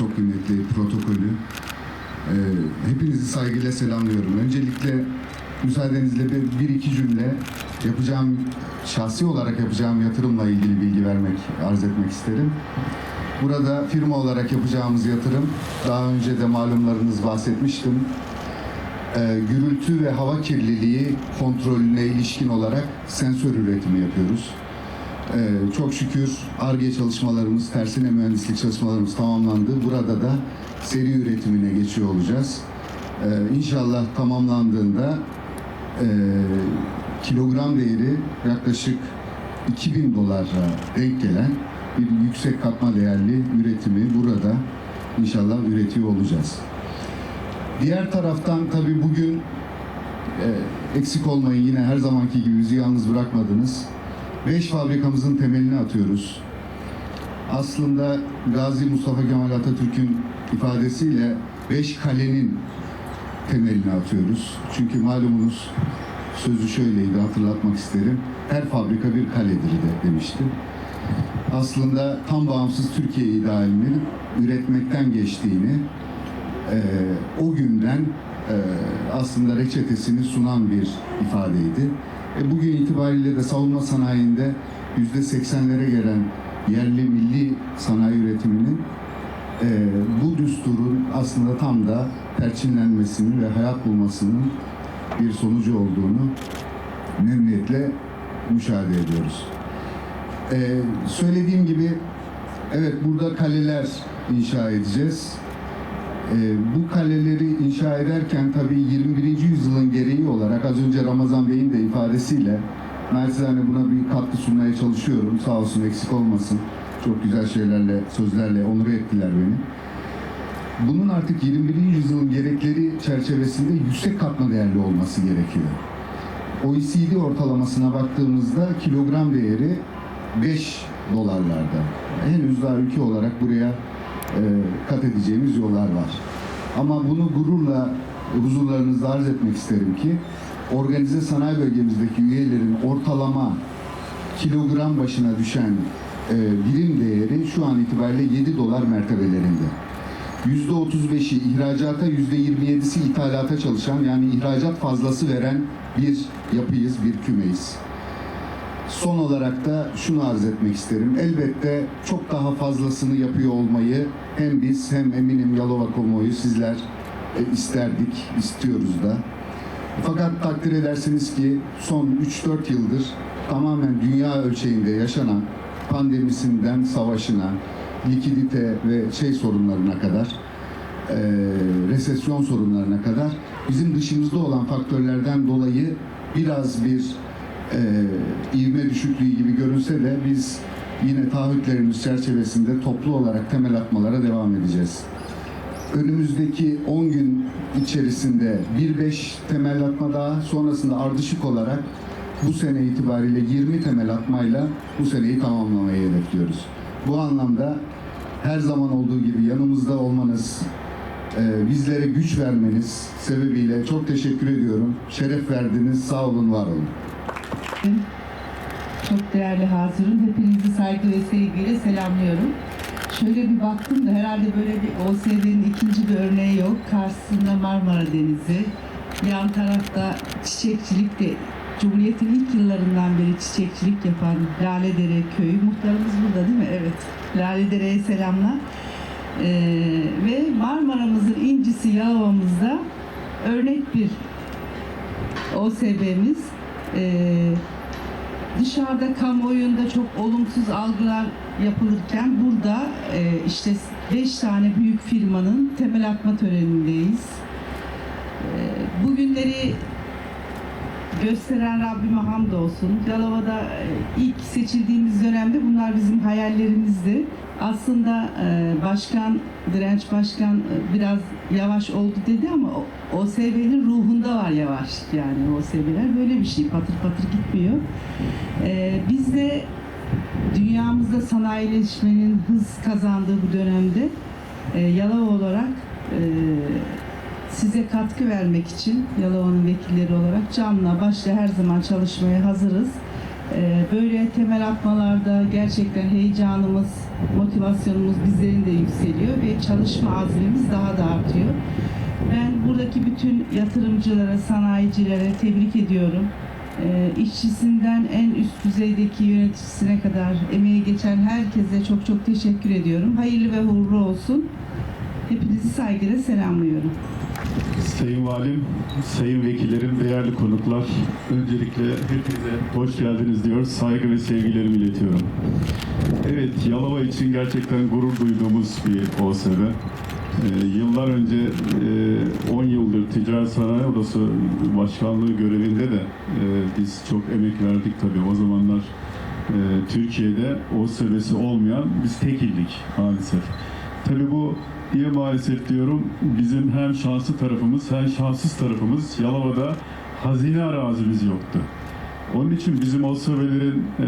çok kıymetli protokolü. Ee, hepinizi saygıyla selamlıyorum. Öncelikle müsaadenizle bir, bir iki cümle yapacağım, şahsi olarak yapacağım yatırımla ilgili bilgi vermek, arz etmek isterim. Burada firma olarak yapacağımız yatırım, daha önce de malumlarınız bahsetmiştim. Ee, gürültü ve hava kirliliği kontrolüne ilişkin olarak sensör üretimi yapıyoruz. Ee, çok şükür ARGE çalışmalarımız, tersine mühendislik çalışmalarımız tamamlandı. Burada da seri üretimine geçiyor olacağız. Ee, inşallah tamamlandığında e, kilogram değeri yaklaşık 2000 dolara denk gelen bir yüksek katma değerli üretimi burada inşallah üretiyor olacağız. Diğer taraftan tabii bugün e, eksik olmayın yine her zamanki gibi bizi yalnız bırakmadınız. Beş fabrikamızın temelini atıyoruz. Aslında Gazi Mustafa Kemal Atatürk'ün ifadesiyle beş kalenin temelini atıyoruz. Çünkü malumunuz sözü şöyleydi hatırlatmak isterim. Her fabrika bir kaledir de demişti. Aslında tam bağımsız Türkiye idealinin üretmekten geçtiğini e, o günden e, aslında reçetesini sunan bir ifadeydi. E, bugün itibariyle de savunma sanayinde yüzde seksenlere gelen yerli milli sanayi üretiminin e, bu düsturun aslında tam da perçinlenmesinin ve hayat bulmasının bir sonucu olduğunu memnuniyetle müşahede ediyoruz. Ee, söylediğim gibi evet burada kaleler inşa edeceğiz. Ee, bu kaleleri inşa ederken tabii 21. yüzyılın gereği olarak az önce Ramazan Bey'in de ifadesiyle naçizane buna bir katkı sunmaya çalışıyorum. Sağ olsun eksik olmasın. Çok güzel şeylerle, sözlerle onur ettiler beni. Bunun artık 21. yüzyılın gerekleri çerçevesinde yüksek katma değerli olması gerekiyor. OECD ortalamasına baktığımızda kilogram değeri 5 dolarlarda. Henüz daha ülke olarak buraya e, kat edeceğimiz yollar var. Ama bunu gururla huzurlarınızda arz etmek isterim ki organize sanayi bölgemizdeki üyelerin ortalama kilogram başına düşen e, birim değeri şu an itibariyle 7 dolar mertebelerinde. %35'i ihracata, %27'si ithalata çalışan yani ihracat fazlası veren bir yapıyız, bir kümeyiz. Son olarak da şunu arz etmek isterim. Elbette çok daha fazlasını yapıyor olmayı hem biz hem eminim Yalova Komoyu sizler e, isterdik, istiyoruz da. Fakat takdir edersiniz ki son 3-4 yıldır tamamen dünya ölçeğinde yaşanan pandemisinden savaşına, likidite ve şey sorunlarına kadar, e, resesyon sorunlarına kadar bizim dışımızda olan faktörlerden dolayı biraz bir e, ivme düşüklüğü gibi görünse de biz yine taahhütlerimiz çerçevesinde toplu olarak temel atmalara devam edeceğiz. Önümüzdeki 10 gün içerisinde 1-5 temel atma daha sonrasında ardışık olarak bu sene itibariyle 20 temel atmayla bu seneyi tamamlamayı hedefliyoruz. Bu anlamda her zaman olduğu gibi yanımızda olmanız, e, bizlere güç vermeniz sebebiyle çok teşekkür ediyorum. Şeref verdiniz. Sağ olun, var olun. Çok değerli hazırım. Hepinizi saygı ve sevgiyle selamlıyorum. Şöyle bir baktım da herhalde böyle bir OSB'nin ikinci bir örneği yok. Karşısında Marmara Denizi. Yan tarafta çiçekçilik de Cumhuriyet'in ilk yıllarından beri çiçekçilik yapan Laledere Köyü. Muhtarımız burada değil mi? Evet. Laledere'ye selamlar. Ee, ve Marmara'mızın incisi Yalova'mızda örnek bir OSB'miz. Ee, dışarıda kamuoyunda çok olumsuz algılar yapılırken burada e, işte beş tane büyük firmanın temel atma törenindeyiz. E, bugünleri gösteren Rabbime hamdolsun. Yalova'da e, ilk seçildiğimiz dönemde bunlar bizim hayallerimizdi. Aslında e, başkan, direnç başkan e, biraz yavaş oldu dedi ama o- OSB'nin ruhunda var yavaş yani OSB'ler böyle bir şey patır patır gitmiyor. Biz de dünyamızda sanayileşmenin hız kazandığı bu dönemde Yalova katkı vermek için Yalova'nın vekilleri olarak canla başla her zaman çalışmaya hazırız. Ee, Böyle temel atmalarda gerçekten heyecanımız, motivasyonumuz bizlerin de yükseliyor ve çalışma azmimiz daha da artıyor. Ben buradaki bütün yatırımcılara, sanayicilere tebrik ediyorum. Ee, işçisinden en üst düzeydeki yöneticisine kadar emeği geçen herkese çok çok teşekkür ediyorum. Hayırlı ve uğurlu olsun. Hepinizi saygıyla selamlıyorum. Sayın Valim, Sayın Vekillerim, değerli konuklar, öncelikle hepinize hoş geldiniz diyor, saygı ve sevgilerimi iletiyorum. Evet, Yalova için gerçekten gurur duyduğumuz bir OSB. Ee, yıllar önce, e, 10 yıldır Ticaret Sanayi Odası Başkanlığı görevinde de e, biz çok emek verdik tabii. O zamanlar e, Türkiye'de OSB'si olmayan biz tekildik maalesef. Tabii bu diye maalesef diyorum bizim hem şanslı tarafımız hem şanssız tarafımız Yalova'da hazine arazimiz yoktu. Onun için bizim OSB'lerin e,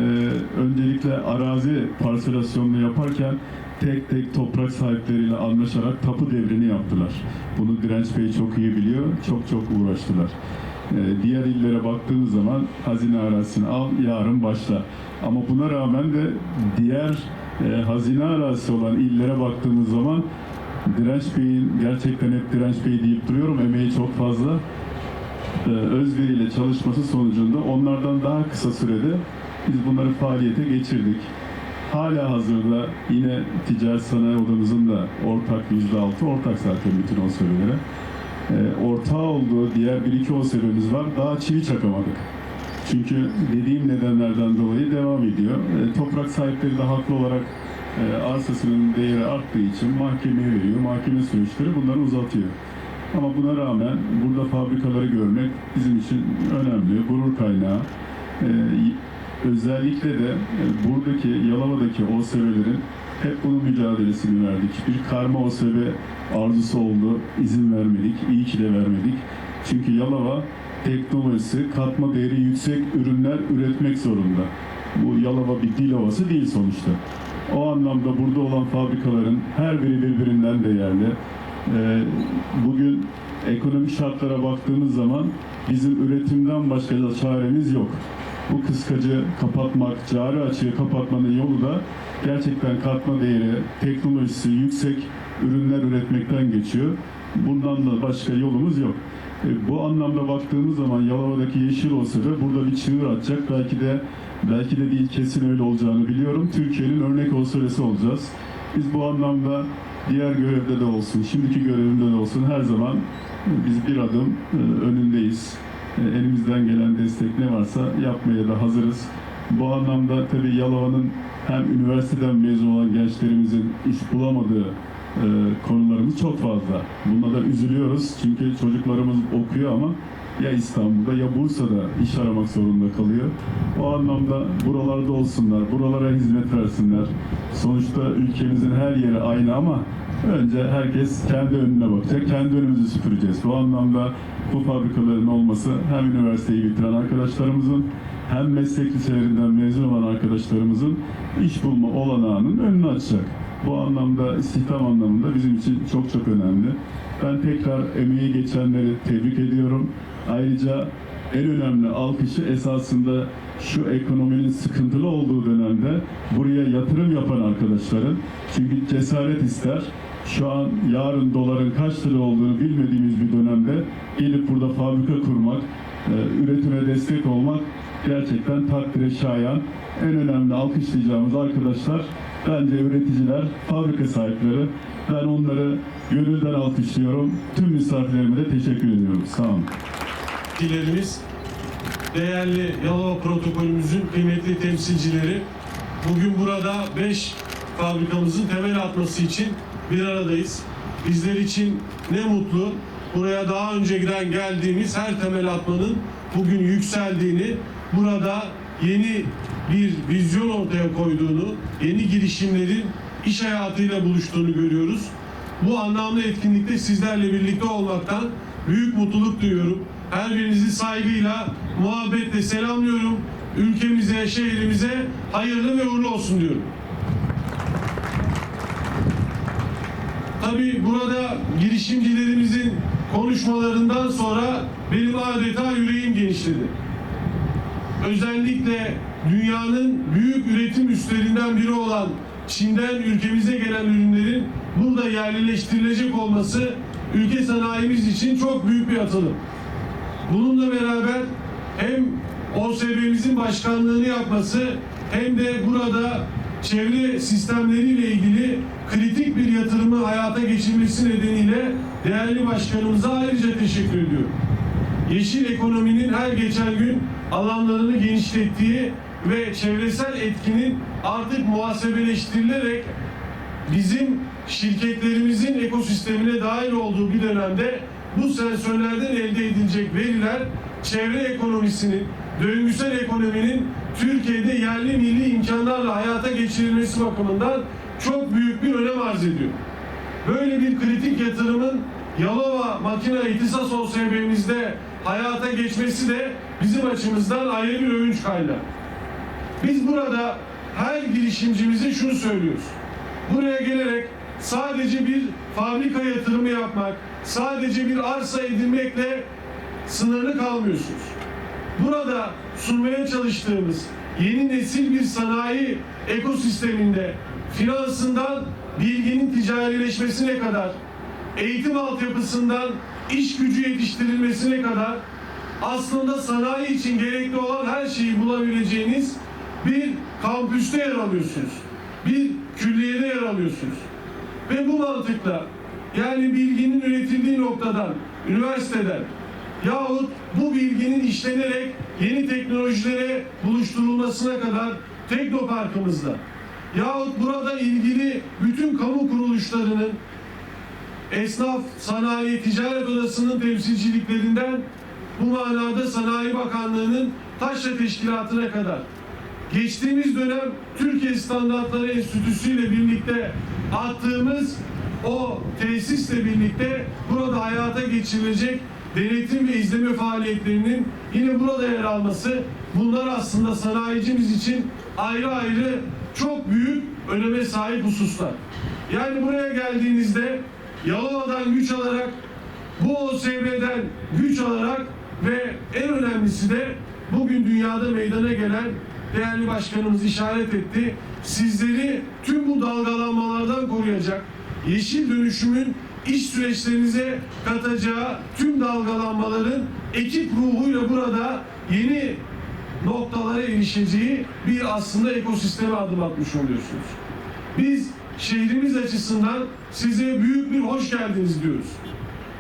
öncelikle arazi parselasyonunu yaparken tek tek toprak sahipleriyle anlaşarak tapu devrini yaptılar. Bunu Direnç Bey çok iyi biliyor, çok çok uğraştılar. E, diğer illere baktığımız zaman hazine arazisini al, yarın başla. Ama buna rağmen de diğer e, hazine arazisi olan illere baktığımız zaman Direnç Bey'in gerçekten hep Direnç Bey deyip duruyorum emeği çok fazla e, özveriyle çalışması sonucunda onlardan daha kısa sürede biz bunları faaliyete geçirdik. Hala hazırda yine ticaret sanayi odamızın da ortak yüzde altı ortak zaten bütün OSB'lere. E, ortağı olduğu diğer bir iki OSB'miz var. Daha çivi çakamadık. Çünkü dediğim nedenlerden dolayı devam ediyor. E, toprak sahipleri de haklı olarak e, arsasının değeri arttığı için mahkemeye veriyor. Mahkeme süreçleri bunları uzatıyor. Ama buna rağmen burada fabrikaları görmek bizim için önemli, gurur kaynağı. E, özellikle de e, buradaki Yalova'daki OSB'lerin hep bunun mücadelesini verdik. Bir karma OSB arzusu oldu, izin vermedik, iyi ki de vermedik. Çünkü Yalova teknolojisi, katma değeri yüksek ürünler üretmek zorunda. Bu Yalova bir dil ovası değil sonuçta. O anlamda burada olan fabrikaların her biri birbirinden değerli. Ee, bugün ekonomik şartlara baktığımız zaman bizim üretimden başka da çaremiz yok. Bu kıskacı kapatmak, cari açığı kapatmanın yolu da gerçekten katma değeri, teknolojisi yüksek ürünler üretmekten geçiyor. Bundan da başka yolumuz yok. E, Bu anlamda baktığımız zaman Yalova'daki yeşil olsa da burada bir çığır atacak. Belki de belki de değil kesin öyle olacağını biliyorum. Türkiye'nin örnek OSB'si olacağız. Biz bu anlamda diğer görevde de olsun, şimdiki görevimde de olsun her zaman e, biz bir adım e, önündeyiz. Elimizden gelen destek ne varsa yapmaya da hazırız. Bu anlamda tabii Yalova'nın hem üniversiteden mezun olan gençlerimizin iş bulamadığı e, konularımız çok fazla. Buna da üzülüyoruz çünkü çocuklarımız okuyor ama ya İstanbul'da ya Bursa'da iş aramak zorunda kalıyor. O anlamda buralarda olsunlar, buralara hizmet versinler. Sonuçta ülkemizin her yeri aynı ama önce herkes kendi önüne bakacak, kendi önümüzü süpüreceğiz. Bu anlamda bu fabrikaların olması hem üniversiteyi bitiren arkadaşlarımızın hem meslek liselerinden mezun olan arkadaşlarımızın iş bulma olanağının önünü açacak. Bu anlamda istihdam anlamında bizim için çok çok önemli. Ben tekrar emeği geçenleri tebrik ediyorum. Ayrıca en önemli alkışı esasında şu ekonominin sıkıntılı olduğu dönemde buraya yatırım yapan arkadaşların çünkü cesaret ister. Şu an yarın doların kaç lira olduğunu bilmediğimiz bir dönemde gelip burada fabrika kurmak, e, üretime destek olmak gerçekten takdire şayan. En önemli alkışlayacağımız arkadaşlar bence üreticiler, fabrika sahipleri. Ben onları gönülden alkışlıyorum. Tüm misafirlerime de teşekkür ediyorum. Sağ olun. Dilerimiz, değerli Yalova protokolümüzün kıymetli temsilcileri, bugün burada 5 fabrikamızın temel atması için bir aradayız. Bizler için ne mutlu buraya daha önceden geldiğimiz her temel atmanın bugün yükseldiğini, burada yeni bir vizyon ortaya koyduğunu, yeni girişimlerin iş hayatıyla buluştuğunu görüyoruz. Bu anlamlı etkinlikte sizlerle birlikte olmaktan büyük mutluluk duyuyorum. Her birinizi saygıyla, muhabbetle selamlıyorum. Ülkemize, şehrimize hayırlı ve uğurlu olsun diyorum. Tabii burada girişimcilerimizin konuşmalarından sonra benim adeta yüreğim genişledi. Özellikle dünyanın büyük üretim üstlerinden biri olan Çin'den ülkemize gelen ürünlerin burada yerleştirilecek olması ülke sanayimiz için çok büyük bir atılım. Bununla beraber hem OSB'mizin başkanlığını yapması hem de burada çevre sistemleriyle ilgili kritik bir yatırımı hayata geçirmesi nedeniyle değerli başkanımıza ayrıca teşekkür ediyorum. Yeşil ekonominin her geçen gün alanlarını genişlettiği ve çevresel etkinin artık muhasebeleştirilerek bizim şirketlerimizin ekosistemine dahil olduğu bir dönemde bu sensörlerden elde edilecek veriler çevre ekonomisinin, döngüsel ekonominin Türkiye'de yerli milli imkanlarla hayata geçirilmesi bakımından çok büyük bir önem arz ediyor. Böyle bir kritik yatırımın Yalova Makine İhtisas OSB'mizde hayata geçmesi de bizim açımızdan ayrı bir övünç kaynağı. Biz burada her girişimcimize şunu söylüyoruz. Buraya gelerek sadece bir fabrika yatırımı yapmak, sadece bir arsa edinmekle sınırlı kalmıyorsunuz. Burada sunmaya çalıştığımız yeni nesil bir sanayi ekosisteminde finansından bilginin ticarileşmesine kadar, eğitim altyapısından iş gücü yetiştirilmesine kadar aslında sanayi için gerekli olan her şeyi bulabileceğiniz bir kampüste yer alıyorsunuz. Bir külliyede yer alıyorsunuz. Ve bu mantıkla yani bilginin üretildiği noktadan, üniversiteden yahut bu bilginin işlenerek yeni teknolojilere buluşturulmasına kadar teknoparkımızda yahut burada ilgili bütün kamu kuruluşlarının esnaf, sanayi, ticaret odasının temsilciliklerinden bu manada Sanayi Bakanlığı'nın taşra teşkilatına kadar geçtiğimiz dönem Türkiye Standartları Enstitüsü ile birlikte attığımız o tesisle birlikte burada hayata geçirilecek denetim ve izleme faaliyetlerinin yine burada yer alması bunlar aslında sanayicimiz için ayrı ayrı çok büyük öneme sahip hususlar. Yani buraya geldiğinizde Yalova'dan güç alarak bu OSB'den güç alarak ve en önemlisi de bugün dünyada meydana gelen değerli başkanımız işaret etti. Sizleri tüm bu dalgalanmalardan koruyacak, yeşil dönüşümün iş süreçlerinize katacağı tüm dalgalanmaların ekip ruhuyla burada yeni noktalara erişeceği bir aslında ekosisteme adım atmış oluyorsunuz. Biz şehrimiz açısından size büyük bir hoş geldiniz diyoruz.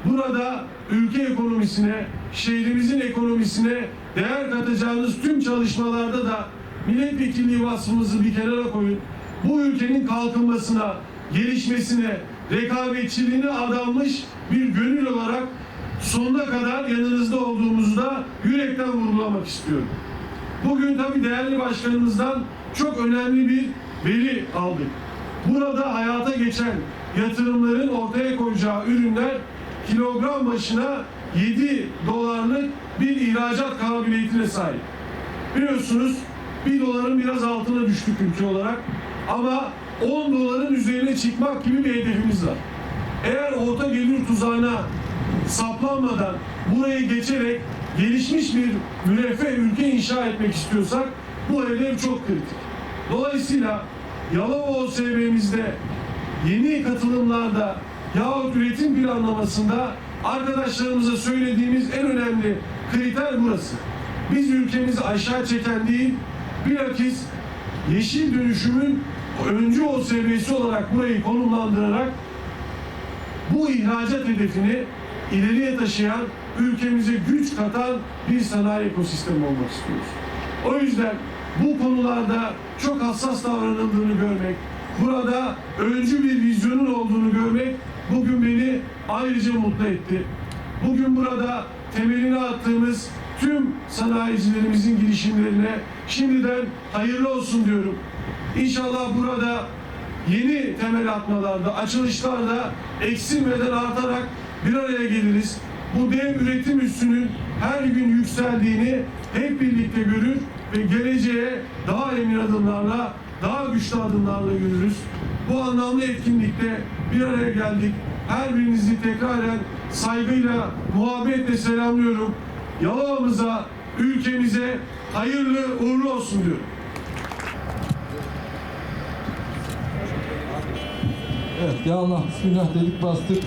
Burada ülke ekonomisine, şehrimizin ekonomisine değer katacağınız tüm çalışmalarda da milletvekilliği vasfımızı bir kenara koyun. Bu ülkenin kalkınmasına, gelişmesine, rekabetçiliğine adanmış bir gönül olarak sonuna kadar yanınızda olduğumuzu da yürekten vurgulamak istiyorum. Bugün tabii değerli başkanımızdan çok önemli bir veri aldık. Burada hayata geçen yatırımların ortaya koyacağı ürünler kilogram başına 7 dolarlık bir ihracat kabiliyetine sahip. Biliyorsunuz 1 doların biraz altına düştük ülke olarak ama 10 doların üzerine çıkmak gibi bir hedefimiz var. Eğer orta gelir tuzağına saplanmadan burayı geçerek gelişmiş bir müreffeh ülke inşa etmek istiyorsak bu hedef çok kritik. Dolayısıyla Yalova OSB'mizde yeni katılımlarda yahut üretim planlamasında arkadaşlarımıza söylediğimiz en önemli kriter burası. Biz ülkemizi aşağı çeken değil, bilakis yeşil dönüşümün öncü OSB'si olarak burayı konumlandırarak bu ihracat hedefini ileriye taşıyan, ülkemize güç katan bir sanayi ekosistemi olmak istiyoruz. O yüzden bu konularda çok hassas davranıldığını görmek, burada öncü bir vizyonun olduğunu görmek bugün beni ayrıca mutlu etti. Bugün burada temelini attığımız tüm sanayicilerimizin girişimlerine şimdiden hayırlı olsun diyorum. İnşallah burada yeni temel atmalarda, açılışlarda eksilmeden artarak bir araya geliriz. Bu dev üretim üssünün her gün yükseldiğini hep birlikte görür ve geleceğe daha emin adımlarla, daha güçlü adımlarla yürürüz. Bu anlamlı etkinlikte bir araya geldik. Her birinizi tekraren saygıyla, muhabbetle selamlıyorum. Yalova'mıza, ülkemize hayırlı uğurlu olsun diyorum. Evet ya Allah bismillah dedik bastık.